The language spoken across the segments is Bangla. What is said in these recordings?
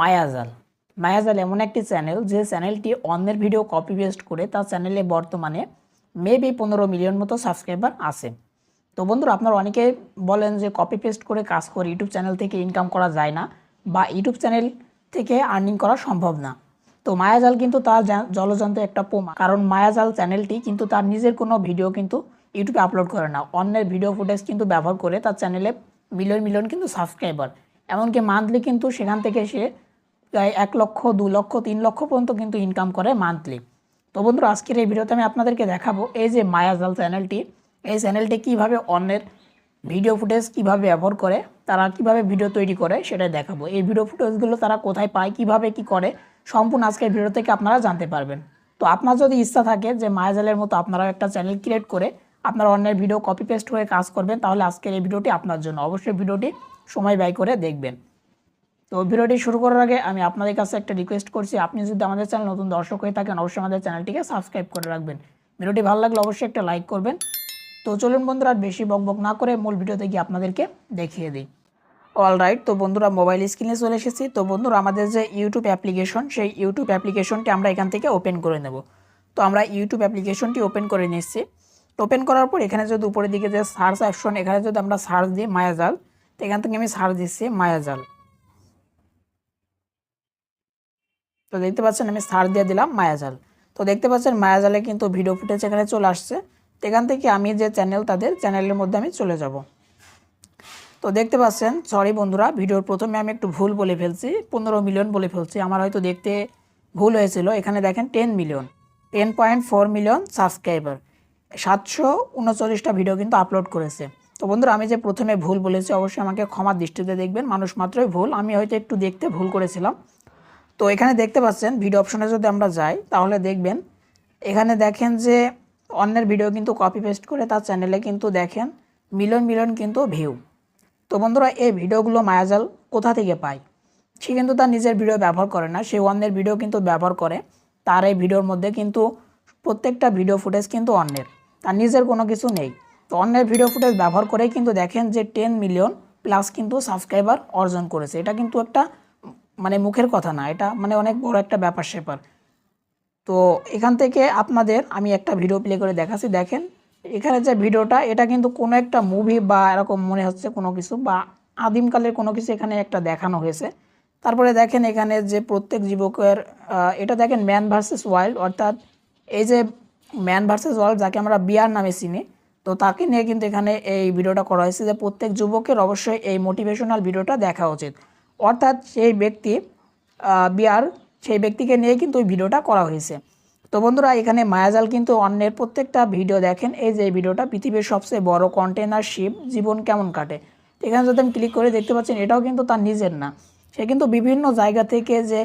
মায়াজাল। মায়াজাল এমন একটি চ্যানেল যে চ্যানেলটি অন্যের ভিডিও কপি পেস্ট করে তার চ্যানেলে বর্তমানে মেবি পনেরো মিলিয়ন মতো সাবস্ক্রাইবার আছে। তো বন্ধুরা, আপনারা অনেকে বলেন যে কপি পেস্ট করে কাজ করে ইউটিউব চ্যানেল থেকে ইনকাম করা যায় না বা ইউটিউব চ্যানেল থেকে আর্নিং করা সম্ভব না। তো মায়াজাল কিন্তু তার জা- জলযন্ত্র একটা পোমা কারণ মায়াজাল চ্যানেলটি কিন্তু তার নিজের কোনো ভিডিও কিন্তু ইউটিউবে আপলোড করে না। অন্যের ভিডিও ফুটেজ কিন্তু ব্যবহার করে তার চ্যানেলে মিলিয়ন মিলিয়ন কিন্তু সাবস্ক্রাইবার এমনকি মান্থলি কিন্তু সেখান থেকে সে এক লক্ষ, দু লক্ষ, তিন লক্ষ পর্যন্ত কিন্তু ইনকাম করে মান্থলি তো বন্ধুরা, আজকের এই ভিডিওতে আমি আপনাদেরকে দেখাবো এই যে মায়াজাল চ্যানেলটি এই চ্যানেলটি কীভাবে অন্যের ভিডিও ফুটেজ কীভাবে ব্যবহার করে, তারা কীভাবে ভিডিও তৈরি করে সেটাই দেখাবো। এই ভিডিও ফুটেজগুলো তারা কোথায় পায়, কীভাবে কি করে, সম্পূর্ণ আজকের ভিডিও থেকে আপনারা জানতে পারবেন। তো আপনার যদি ইচ্ছা থাকে যে মায়াজালের মতো আপনারাও একটা চ্যানেল ক্রিয়েট করে আপনারা অন্যের ভিডিও কপি পেস্ট হয়ে কাজ করবেন, তাহলে আজকের এই ভিডিওটি আপনার জন্য। অবশ্যই ভিডিওটি সময় ব্যয় করে দেখবেন। তো ভিডিওটি শুরু করার আগে আমি আপনাদের কাছে একটা রিকোয়েস্ট করছি, আপনি যদি আমাদের চ্যানেল নতুন দর্শক হয়ে থাকেন, অবশ্যই আমাদের চ্যানেলটিকে সাবস্ক্রাইব করে রাখবেন। ভিডিওটি ভালো লাগলে অবশ্যই একটা লাইক করবেন। তো চলুন বন্ধুরা, আর বেশি বকবক না করে মূল ভিডিওতে গিয়ে আপনাদেরকে দেখিয়ে দিই। অল রাইট তো বন্ধুরা মোবাইল স্ক্রিনে চলে এসেছি। তো বন্ধুরা, আমাদের যে ইউটিউব অ্যাপ্লিকেশন সেই ইউটিউব অ্যাপ্লিকেশনটি আমরা এখান থেকে ওপেন করে নেব। তো আমরা ইউটিউব অ্যাপ্লিকেশনটি ওপেন করে নিচ্ছি। ওপেন করার পর এখানে যদি উপরের দিকে যে সার্চ অপশন এখানে যদি আমরা সার্চ দিই মায়াজাল তো এখান থেকে আমি সার্চ দিচ্ছি মায়াজাল তো দেখতে পাচ্ছেন আমি সার দিয়ে দিলাম মায়াজাল। তো দেখতে পাচ্ছেন মায়াজালে কিন্তু ভিডিও ফুটেজ এখানে চলে আসছে। এখান থেকে আমি যে চ্যানেল তাদের চ্যানেলের মধ্যে আমি চলে যাব। তো দেখতে পাচ্ছেন সরি বন্ধুরা ভিডিওর প্রথমে আমি একটু ভুল বলে ফেলছি, পনেরো মিলিয়ন বলে ফেলছি। আমার হয়তো দেখতে ভুল হয়েছিল। এখানে দেখেন ten million ten point four million subscriber সাতশো উনচল্লিশটা ভিডিও কিন্তু আপলোড করেছে। তো বন্ধুরা, আমি যে প্রথমে ভুল বলেছি, অবশ্যই আমাকে ক্ষমার দৃষ্টিতে দেখবেন। মানুষ মাত্রই ভুল। আমি হয়তো একটু দেখতে ভুল করেছিলাম। তো এখানে দেখতে পাচ্ছেন ভিডিও অপশনে যদি আমরা যাই, তাহলে দেখবেন এখানে দেখেন যে অন্যের ভিডিও কিন্তু কপি পেস্ট করে তার চ্যানেলে কিন্তু দেখেন মিলন মিলন কিন্তু ভিউ তো বন্ধুরা, এই ভিডিওগুলো মায়াজাল কোথা থেকে পায়? সে কিন্তু তার নিজের ভিডিও ব্যবহার করে না, সে অন্যের ভিডিও কিন্তু ব্যবহার করে। তার এই ভিডিওর মধ্যে কিন্তু প্রত্যেকটা ভিডিও ফুটেজ কিন্তু অন্যের, তার নিজের কোনো কিছু নেই। তো অন্যের ভিডিও ফুটেজ ব্যবহার করেই কিন্তু দেখেন যে টেন মিলিয়ন প্লাস কিন্তু সাবস্ক্রাইবার অর্জন করেছে। এটা কিন্তু একটা মানে মুখের কথা না, এটা মানে অনেক বড় একটা ব্যাপার স্যাপার তো এখান থেকে আপনাদের আমি একটা ভিডিও প্লে করে দেখাচ্ছি, দেখেন। এখানে যে ভিডিওটা এটা কিন্তু কোনো একটা মুভি বা এরকম মনে হচ্ছে কোনো কিছু বা আদিমকালের কোনো কিছু এখানে একটা দেখানো হয়েছে। তারপরে দেখেন এখানে যে প্রত্যেক যুবকের এটা দেখেন ম্যান ভার্সেস ওয়াইল্ড অর্থাৎ এই যে ম্যান ভার্সেস ওয়ার্ল্ড যাকে আমরা বিয়ার নামে চিনি, তো তাকে নিয়ে কিন্তু এখানে এই ভিডিওটা করা হয়েছে যে প্রত্যেক যুবকের অবশ্যই এই মোটিভেশনাল ভিডিওটা দেখা উচিত। অর্থাৎ সেই ব্যক্তি বিয়ার সেই ব্যক্তিকে নিয়ে কিন্তু ওই ভিডিওটা করা হয়েছে। তো বন্ধুরা, এখানে মায়াজাল কিন্তু অন্যের প্রত্যেকটা ভিডিও দেখেন। এই যে ভিডিওটা পৃথিবীর সবচেয়ে বড় কন্টেনার শিপ জীবন কেমন কাটে? এখানে যদি আমি ক্লিক করে দেখতে পাচ্ছেন, এটাও কিন্তু তার নিজের না। সে কিন্তু বিভিন্ন জায়গা থেকে যে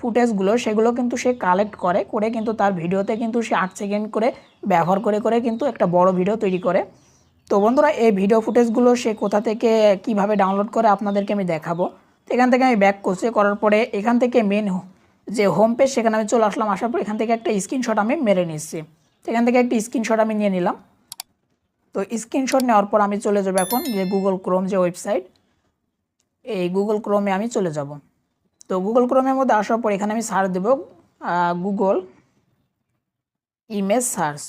ফুটেজগুলো, সেগুলো কিন্তু সে কালেক্ট করে করে কিন্তু তার ভিডিওতে কিন্তু সে আট সেকেন্ড করে ব্যবহার করে করে কিন্তু একটা বড় ভিডিও তৈরি করে। তো বন্ধুরা, এই ভিডিও ফুটেজগুলো সে কোথা থেকে, কীভাবে ডাউনলোড করে আপনাদেরকে আমি দেখাবো। এখান থেকে আমি ব্যাক করছি, করার পরে এখান থেকে মেন যে হোম পেজ সেখানে আমি চলে আসলাম, আসার পর এখান থেকে একটা স্ক্রিনশট আমি মেরে নিচ্ছি। এখান থেকে একটা স্ক্রিনশট আমি নিয়ে নিলাম। তো স্ক্রিনশট নেওয়ার পর আমি চলে যাব এখন যে গুগল ক্রোম যে ওয়েবসাইট এই গুগল ক্রোমে আমি চলে যাব। তো গুগল ক্রোমের মধ্যে আসার পর এখানে আমি সার্চ দেবো গুগল ইমেজ সার্চ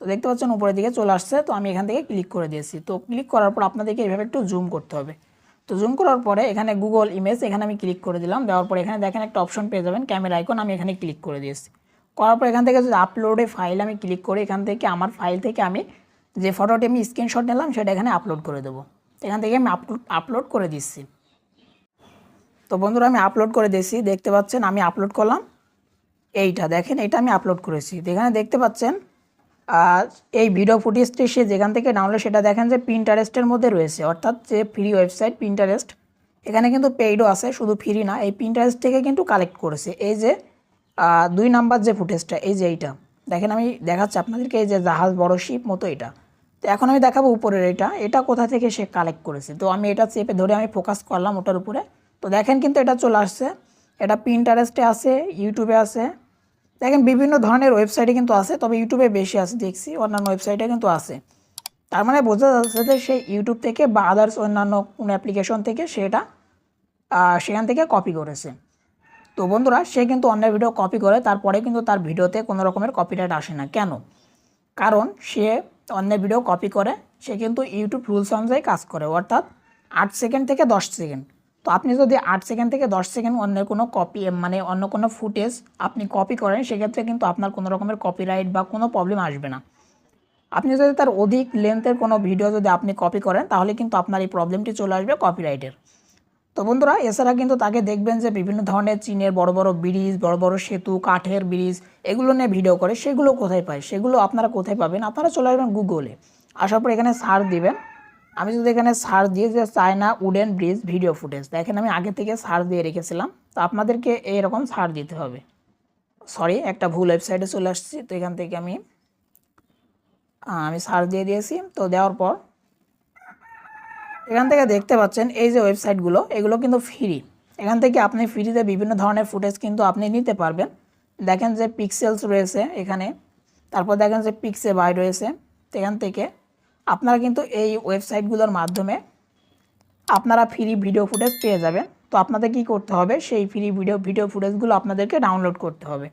তো দেখতে পাচ্ছেন উপরের দিকে চলে আসছে, তো আমি এখান থেকে ক্লিক করে দিয়েছি। তো ক্লিক করার পর আপনাদেরকে এইভাবে একটু জুম করতে হবে। তো জুম করার পরে এখানে গুগল ইমেজ এখানে আমি ক্লিক করে দিলাম। দেওয়ার পরে এখানে দেখেন একটা অপশন পেয়ে যাবেন ক্যামেরা আইকন আমি এখানে ক্লিক করে দিয়েছি। করার পর এখান থেকে যদি আপলোডে ফাইল আমি ক্লিক করে এখান থেকে আমার ফাইল থেকে আমি যে ফটোটি আমি স্ক্রিনশট নিলাম, সেটা এখানে আপলোড করে দেবো। এখান থেকে আমি আপলোড আপলোড করে দিচ্ছি। তো বন্ধুরা, আমি আপলোড করে দিয়েছি, দেখতে পাচ্ছেন, আমি আপলোড করলাম। এইটা দেখেন, এটা আমি আপলোড করেছি। এখানে দেখতে পাচ্ছেন এই ভিডিও ফুটেজটি সে যেখান থেকে ডাউনলোড সেটা দেখেন যে প্রিন্টারেস্টের মধ্যে রয়েছে। অর্থাৎ যে ফ্রি ওয়েবসাইট প্রিন্টারেস্ট এখানে কিন্তু পেইডও আছে, শুধু ফ্রি না, এই প্রিন্টারেস্ট থেকে কিন্তু কালেক্ট করেছে। এই যে দুই নাম্বার যে ফুটেজটা এই যে এইটা। দেখেন আমি দেখাচ্ছি আপনাদেরকে, এই যে জাহাজ, বড় শিপ, মতো এটা। তো এখন আমি দেখাবো উপরের এটা। এটা কোথা থেকে সে কালেক্ট করেছে? তো আমি এটা চেপে ধরে আমি ফোকাস করলাম ওটার উপরে। তো দেখেন কিন্তু এটা চলে আসছে। এটা প্রিন্টারেস্টে আছে ইউটিউবে আছে। দেখেন বিভিন্ন ধরনের ওয়েবসাইটে কিন্তু আছে, তবে ইউটিউবে বেশি আছে, দেখছি, অন্যান্য ওয়েবসাইটে কিন্তু আছে। তার মানে বোঝা যাচ্ছে যে সে ইউটিউব থেকে বা আদার্স অন্যান্য কোনো অ্যাপ্লিকেশন থেকে সেটা সেখান থেকে কপি করেছে। তো বন্ধুরা, সে কিন্তু অন্যের ভিডিও কপি করে, তারপরে কিন্তু তার ভিডিওতে কোনো রকমের কপিরাইট আসে না। কেন? কারণ সে অন্যের ভিডিও কপি করে, সে কিন্তু ইউটিউব রুলস অনুযায়ী কাজ করে, অর্থাৎ আট সেকেন্ড থেকে দশ সেকেন্ড তো আপনি যদি আট সেকেন্ড থেকে দশ সেকেন্ড অন্যের কোনো কপি মানে অন্য কোনো ফুটেজ আপনি কপি করেন, সেক্ষেত্রে কিন্তু আপনার কোনো রকমের কপিরাইট বা কোনো প্রবলেম আসবে না। আপনি যদি তার অধিক লেন্থের কোনো ভিডিও যদি আপনি কপি করেন, তাহলে কিন্তু আপনার এই প্রবলেমটি চলে আসবে কপিরাইটের তো বন্ধুরা, এছাড়া কিন্তু তাকে দেখবেন যে বিভিন্ন ধরনের চীনের বড় বড় ব্রিজ, বড় বড় সেতু, কাঠের ব্রিজ, এগুলো নিয়ে ভিডিও করে, সেগুলো কোথায় পায়? সেগুলো আপনারা কোথায় পাবেন? আপনারা চলে আসবেন গুগলে আসার পর এখানে সার্চ দিবেন। আমি যদি এখানে সার্চ দিয়ে যে China wooden bridge video footage দেখেন আমি আগে থেকে সার্চ দিয়ে রেখেছিলাম, তো আপনাদেরকে এরকম সার্চ দিতে হবে। সরি একটা ভুল ওয়েবসাইটে চলে আসছি, তো এখান থেকে আমি আমি সার্চ দিয়ে দিয়েছি, তো দেওয়ার পর এখান থেকে দেখতে পাচ্ছেন এই যে ওয়েবসাইটগুলো এগুলো কিন্তু ফ্রি এখান থেকে আপনি ফ্রিতে বিভিন্ন ধরনের ফুটেজ কিন্তু আপনি নিতে পারবেন। দেখেন যে পিক্সেলস রয়েছে এখানে, তারপর দেখেন যে পিক্সে বাই রয়েছে এখান থেকে আপনারা কিন্তু এই ওয়েবসাইটগুলোর মাধ্যমে আপনারা ফ্রি ভিডিও ফুটেজ পেয়ে যাবেন। তো আপনাদের কি করতে হবে? সেই ফ্রি ভিডিও ভিডিও ফুটেজগুলো আপনাদেরকে ডাউনলোড করতে হবে।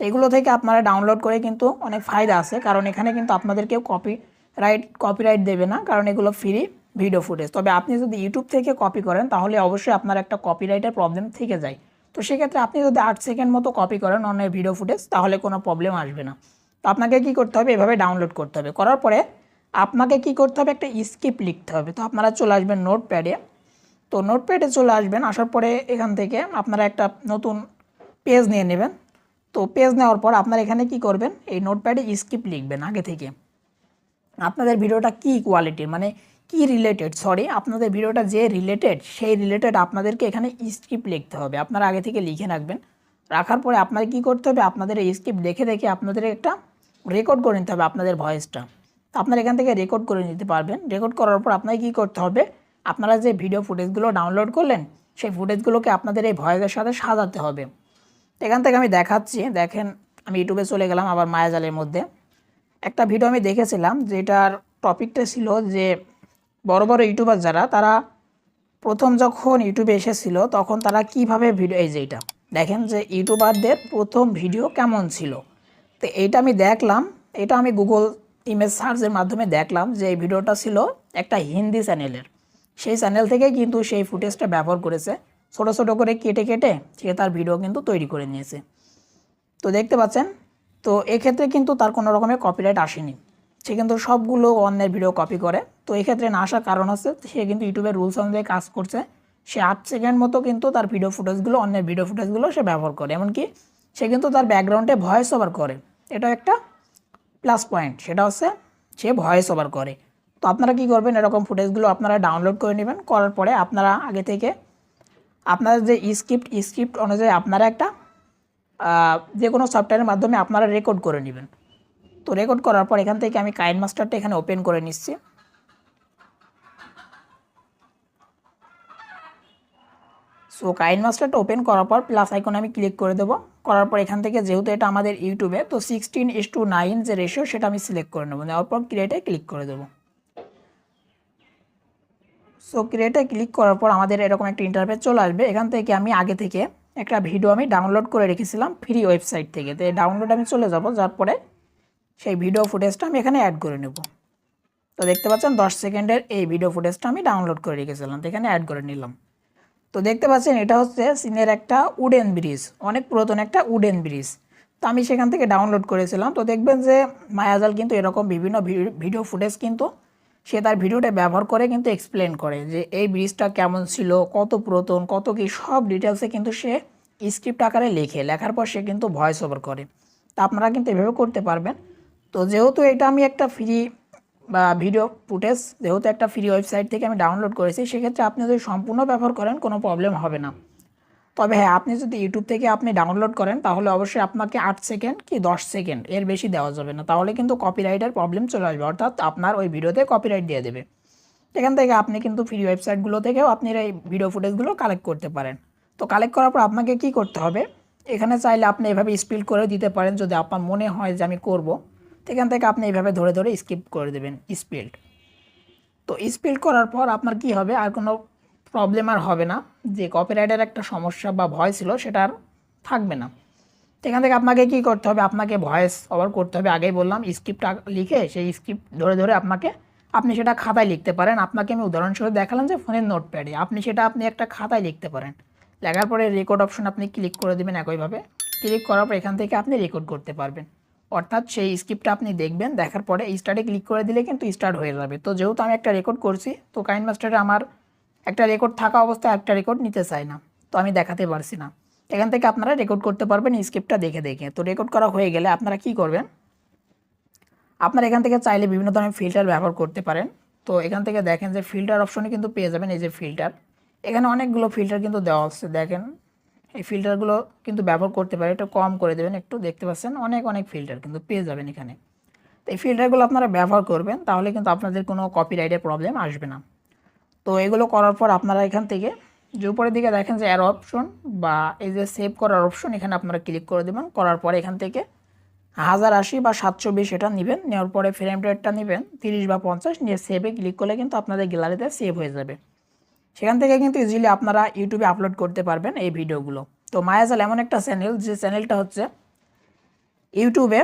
এগুলো থেকে আপনারা ডাউনলোড করে কিন্তু অনেক ফায়দা আছে, কারণ এখানে কিন্তু আপনাদের কেউ কপি রাইট কপিরাইট দেবে না, কারণ এগুলো ফ্রি ভিডিও ফুটেজ তবে আপনি যদি ইউটিউব থেকে কপি করেন, তাহলে অবশ্যই আপনার একটা কপিরাইটের প্রবলেম থেকে যায়। তো সেক্ষেত্রে আপনি যদি আট সেকেন্ড মতো কপি করেন অন্য ভিডিও ফুটেজ তাহলে কোনো প্রবলেম আসবে না। তো আপনাকে কি করতে হবে? এভাবে ডাউনলোড করতে হবে। করার পরে আপনাকে কি করতে হবে? একটা স্কিপ লিখতে হবে। তো আপনারা চলে আসবেন নোট প্যাডে তো নোটপ্যাডে চলে আসবেন, আসার পরে এখান থেকে আপনারা একটা নতুন পেজ নিয়ে নেবেন। তো পেজ নেওয়ার পর আপনারা এখানে কি করবেন? এই নোটপ্যাডে স্কিপ লিখবেন আগে থেকে। আপনাদের ভিডিওটা কি কোয়ালিটির মানে কি রিলেটেড সরি আপনাদের ভিডিওটা যে রিলেটেড সেই রিলেটেড আপনাদেরকে এখানে স্ক্রিপ্ট লিখতে হবে। আপনারা আগে থেকে লিখে রাখবেন। রাখার পরে আপনাদের কি করতে হবে? আপনাদের এই স্ক্রিপ্ট দেখে দেখে আপনাদের একটা রেকর্ড করে নিতে হবে আপনাদের ভয়েসটা তো আপনারা এখান থেকে রেকর্ড করে নিতে পারবেন। রেকর্ড করার পর আপনাকে কী করতে হবে? আপনারা যে ভিডিও ফুটেজগুলো ডাউনলোড করলেন, সেই ফুটেজগুলোকে আপনাদের এই ভয়েসের সাথে সাজাতে হবে। এখান থেকে আমি দেখাচ্ছি। দেখেন, আমি ইউটিউবে চলে গেলাম আবার মায়াজালের মধ্যে। একটা ভিডিও আমি দেখেছিলাম যেটার টপিকটা ছিল যে বড় বড় ইউটিউবার যারা, তারা প্রথম যখন ইউটিউবে এসেছিল, তখন তারা কীভাবে ভিডিও এই যে এটা, দেখেন যে ইউটিউবারদের প্রথম ভিডিও কেমন ছিল। তো এইটা আমি দেখলাম, এটা আমি গুগল ইমেজ সার্চের মাধ্যমে দেখলাম যে এই ভিডিওটা ছিল একটা হিন্দি চ্যানেলের সেই চ্যানেল থেকে কিন্তু সেই ফুটেজটা ব্যবহার করেছে। ছোটো ছোটো করে কেটে কেটে সে তার ভিডিও কিন্তু তৈরি করে নিয়েছে। তো দেখতে পাচ্ছেন, তো এক্ষেত্রে কিন্তু তার কোনো রকমের কপিরাইট আসেনি। সে কিন্তু সবগুলো অন্যের ভিডিও কপি করে। তো এক্ষেত্রে না আসার কারণ হচ্ছে সে কিন্তু ইউটিউবের রুলস অনুযায়ী কাজ করছে। সে আট সেকেন্ড মতো কিন্তু তার ভিডিও ফুটেজগুলো অন্যের ভিডিও ফুটেজগুলো সে ব্যবহার করে। এমনকি সে কিন্তু তার ব্যাকগ্রাউন্ডে ভয়েস ওভার করে। এটা একটা প্লাস পয়েন্ট সেটা হচ্ছে সে ভয়েস ওভার করে। তো আপনারা কি করবেন, এরকম ফুটেজগুলো আপনারা ডাউনলোড করে নেবেন, করার পরে আপনারা আগে থেকে আপনাদের যে স্ক্রিপ্ট স্ক্রিপ্ট অনুযায়ী আপনারা একটা যে কোনো সফটওয়্যারের মাধ্যমে আপনারা রেকর্ড করে নেবেন। তো রেকর্ড করার পর এখান থেকে আমি কাইন মাস্টারটা এখানে ওপেন করে নিচ্ছি। সো কাইন মাস্টারটা ওপেন করার পর প্লাস আইকনে আমি ক্লিক করে দেবো। করার পর এখান থেকে যেহেতু এটা আমাদের ইউটিউবে তো সিক্সটিন ইস টু নাইন যে রেশিও সেটা আমি সিলেক্ট করে নেব। নেওয়ার পর ক্রিয়েটে ক্লিক করে দেবো। সো ক্রিয়েটে ক্লিক করার পর আমাদের এরকম একটা ইন্টারফেস চলে আসবে। এখান থেকে আমি আগে থেকে একটা ভিডিও আমি ডাউনলোড করে রেখেছিলাম ফ্রি ওয়েবসাইট থেকে। তো এই ডাউনলোড আমি চলে যাব, যার পরে সেই ভিডিও ফুটেজটা আমি এখানে অ্যাড করে নেব। তো দেখতে পাচ্ছেন, দশ সেকেন্ডের এই ভিডিও ফুটেজটা আমি ডাউনলোড করে রেখেছিলাম। তো এখানে অ্যাড করে নিলাম। তো দেখতে পাচ্ছেন এটা হচ্ছে চীনের একটা উডেন ব্রিজ, অনেক পুরাতন একটা উডেন ব্রিজ। তো আমি সেখান থেকে ডাউনলোড করেছিলাম। তো দেখবেন যে মায়াজাল কিন্তু এরকম বিভিন্ন ভিডিও ফুটেজ কিন্তু সে তার ভিডিওটা ব্যবহার করে কিন্তু এক্সপ্লেন করে যে এই ব্রিজটা কেমন ছিল, কত পুরাতন, কত কি, সব ডিটেলসে কিন্তু সে স্ক্রিপ্ট আকারে লেখে। লেখার পর সে কিন্তু ভয়েস ওভার করে। তা আপনারা কিন্তু এভাবে করতে পারবেন। তো যেহেতু এটা আমি একটা ফ্রি বা ভিডিও ফুটেজ যেহেতু একটা ফ্রি ওয়েবসাইট থেকে আমি ডাউনলোড করেছি, সেক্ষেত্রে আপনি যদি সম্পূর্ণ ব্যবহার করেন, কোনো প্রবলেম হবে না। তবে হ্যাঁ আপনি যদি ইউটিউব থেকে আপনি ডাউনলোড করেন, তাহলে অবশ্যই আপনাকে আট সেকেন্ড কি দশ সেকেন্ড এর বেশি দেওয়া যাবে না। তাহলে কিন্তু কপিরাইটের প্রবলেম চলে আসবে, অর্থাৎ আপনার ওই ভিডিওতে কপিরাইট দিয়ে দেবে। এখান থেকে আপনি কিন্তু ফ্রি ওয়েবসাইটগুলো থেকেও আপনি এই ভিডিও ফুটেজগুলো কালেক্ট করতে পারেন। তো কালেক্ট করার পর আপনাকে কি করতে হবে? এখানে চাইলে আপনি এভাবে স্পিল করে দিতে পারেন, যদি আপনার মনে হয় যে আমি করব। এখান থেকে আপনি এইভাবে ধরে ধরে স্কিপ করে দেবেন স্পিল্ড তো স্পিল্ড করার পর আপনার কি হবে? আর কোনো প্রবলেম আর হবে না। যে কপিরাইটের একটা সমস্যা বা ভয় ছিল, সেটা আর থাকবে না। তো এখান থেকে আপনাকে কি করতে হবে? আপনাকে ভয়েস ওভার করতে হবে। আগেই বললাম স্ক্রিপ্ট লিখে সেই স্ক্রিপ্ট ধরে ধরে আপনাকে, আপনি সেটা খাতায় লিখতে পারেন। আপনাকে আমি উদাহরণস্বরূপ দেখালাম যে ফোনের নোটপ্যাডে আপনি সেটা আপনি একটা খাতায় লিখতে পারেন। লেখার পরে রেকর্ড অপশন আপনি ক্লিক করে দেবেন একইভাবে। ক্লিক করার পর এখান থেকে আপনি রেকর্ড করতে পারবেন। অর্থাৎ সেই স্ক্রিপ্টটা আপনি দেখবেন, দেখার পরে স্টার্টে ক্লিক করে দিলে কিন্তু স্টার্ট হয়ে যাবে। তো যেহেতু আমি একটা রেকর্ড করছি, তো কাইন মাস্টারে আমার একটা রেকর্ড থাকা অবস্থায় একটা রেকর্ড নিতে চাই না। তো আমি দেখাতে পারছি না। এখান থেকে আপনারা রেকর্ড করতে পারবেন স্ক্রিপ্টটা দেখে দেখে। তো রেকর্ড করা হয়ে গেলে আপনারা কি করবেন? আপনারা এখান থেকে চাইলে বিভিন্ন ধরনের ফিল্টার ব্যবহার করতে পারেন। তো এখান থেকে দেখেন যে ফিল্টার অপশনে কিন্তু পেয়ে যাবেন এই যে ফিল্টার এখানে অনেকগুলো ফিল্টার কিন্তু দেওয়া আছে। দেখেন এই ফিল্টারগুলো কিন্তু ব্যবহার করতে পারে, একটু কম করে দেবেন, একটু দেখতে পাচ্ছেন অনেক অনেক ফিল্টার কিন্তু পেয়ে যাবেন এখানে। তো এই ফিল্টারগুলো আপনারা ব্যবহার করবেন, তাহলে কিন্তু আপনাদের কোনো কপিরাইটের প্রবলেম আসবে না। তো এগুলো করার পর আপনারা এখান থেকে যে উপরের দিকে দেখেন যে অ্যারো অপশন বা এই যে সেভ করার অপশন এখানে আপনারা ক্লিক করে দেবেন। করার পরে এখান থেকে হাজার আশি বা সাতশো বিশ এটা নেবেন, নেওয়ার পরে ফ্রেম রেটটা নেবেন, তিরিশ বা পঞ্চাশ, নিয়ে সেভে ক্লিক করলে কিন্তু আপনাদের গ্যালারিতে সেভ হয়ে যাবে। সেখান থেকে কিন্তু ইজিলি আপনারা ইউটিউবে আপলোড করতে পারবেন এই ভিডিওগুলো। তো মায়াজাল এমন একটা চ্যানেল যে চ্যানেলটা হচ্ছে ইউটিউবে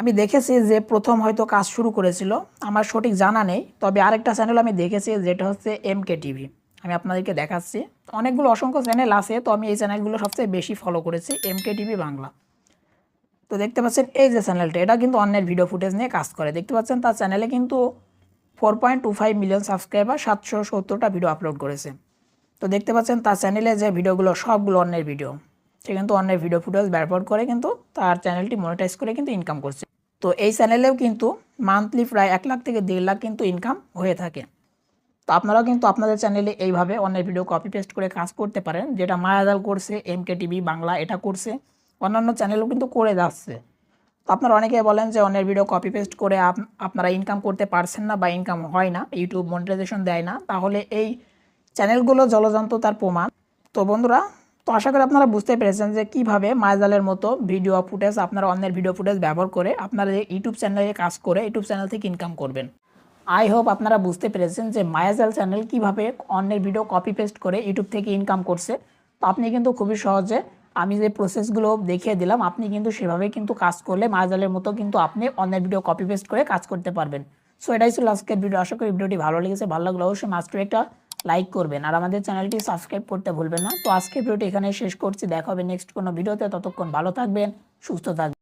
আমি দেখেছি যে প্রথম হয়তো কাজ শুরু করেছিল, আমার সঠিক জানা নেই, তবে আরেকটা চ্যানেল আমি দেখেছি, যেটা হচ্ছে এম কে টিভি আমি আপনাদেরকে দেখাচ্ছি। অনেকগুলো অসংখ্য চ্যানেল আছে, তো আমি এই চ্যানেলগুলো সবচেয়ে বেশি ফলো করেছি এম কে টিভি বাংলা। তো দেখতে পাচ্ছেন, এই যে চ্যানেলটা এটা কিন্তু অন্যের ভিডিও ফুটেজ নিয়ে কাজ করে। দেখতে পাচ্ছেন, তার চ্যানেলে কিন্তু four point two five million subscriber সাতশো সত্তরটা ভিডিও আপলোড করেছে। তো দেখতে পাচ্ছেন তার চ্যানেলে যে ভিডিওগুলো সবগুলো অন্যের ভিডিও সে কিন্তু অন্যের ভিডিও ফুটেজ ব্যবহার করে, কিন্তু তার চ্যানেলটি মনিটাইজ করে কিন্তু ইনকাম করছে। তো এই চ্যানেলেও কিন্তু মান্থলি প্রায় এক লাখ থেকে দেড় লাখ কিন্তু ইনকাম হয়ে থাকে। তো আপনারাও কিন্তু আপনাদের চ্যানেলে এইভাবে অন্যের ভিডিও কপি পেস্ট করে কাজ করতে পারেন, যেটা মায়াদাল করছে এম টিভি বাংলা এটা করছে। অন্যান্য চ্যানেলও কিন্তু করে যাচ্ছে। তো আপনারা অনেকে বলেন যে অন্যের ভিডিও কপি পেস্ট করে আপ- আপনারা ইনকাম করতে পারছেন না বা ইনকাম হয় না ইউটিউব মনিটাইজেশন দেয় না, তাহলে এই চ্যানেলগুলো জলযন্ত্র তার প্রমাণ। তো বন্ধুরা, তো আশা করি আপনারা বুঝতে পেরেছেন যে কীভাবে মায়াজালের মতো ভিডিও ফুটেজ আপনারা অন্যের ভিডিও ফুটেজ ব্যবহার করে আপনারা এই ইউটিউব চ্যানেলে কাজ করে ইউটিউব চ্যানেল থেকে ইনকাম করবেন। আই হোপ আপনারা বুঝতে পেরেছেন যে মায়াজাল চ্যানেল কীভাবে অন্যের ভিডিও কপি পেস্ট করে ইউটিউব থেকে ইনকাম করছে। তো আপনি কিন্তু খুবই সহজে আমি যে প্রসেসগুলো দেখিয়ে দিলাম, আপনি কিন্তু সেভাবে কিন্তু কাজ করলে মাজালের মতো কিন্তু আপনি অন্যের ভিডিও কপি পেস্ট করে কাজ করতে পারবেন। সো এটাই ছিল আজকের ভিডিও আশা করি ভিডিওটি ভালো লেগেছে। ভালো লাগলে অবশ্যই মাস্টার একটা লাইক করবেন। আর আমাদের চ্যানেলটি সাবস্ক্রাইব করতে ভুলবেন না। তো আজকের ভিডিওটি এখানে শেষ করছি। দেখা হবে নেক্সট কোনো ভিডিওতে ততক্ষণ ভালো থাকবেন, সুস্থ থাকবেন।